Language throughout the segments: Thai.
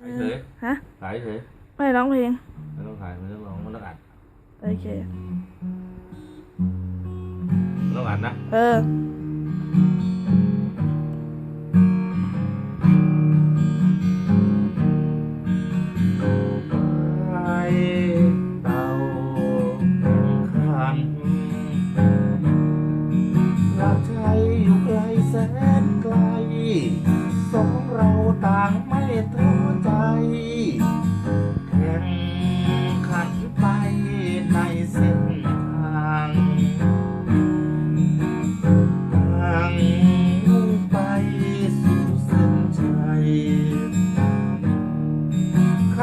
ขายเฉยฮะ ขายเฉยไม่ร้องเพลง ไม่ต้องขายไม่ต้องร้องไม่ต้องอัดโอเค ไม่ต้องอัดนะ เออ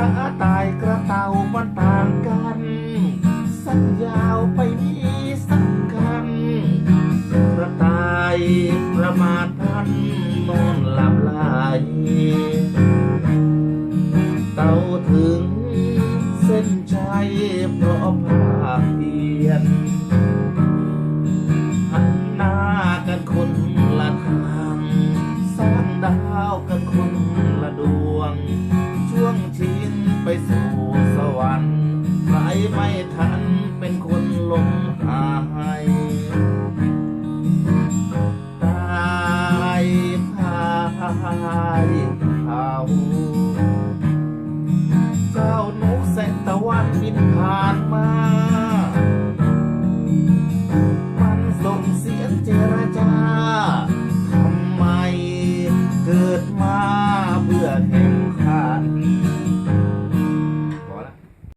ระตายกระเต่ามันต่างกัน สั้นยาวไปนี้สักกันกระต่ายประมาทพันนอนหลับไหลเต่าถึงเส้นใจเพราะผ่าเพียนหันหน้ากันคนละทางสร้างดาวกันคนละดวง ไม่ทันเป็นคนลงหายตายพายเขาเจ้านกแสงตะวันบินผ่านมา มันส่งเสียงเจรจา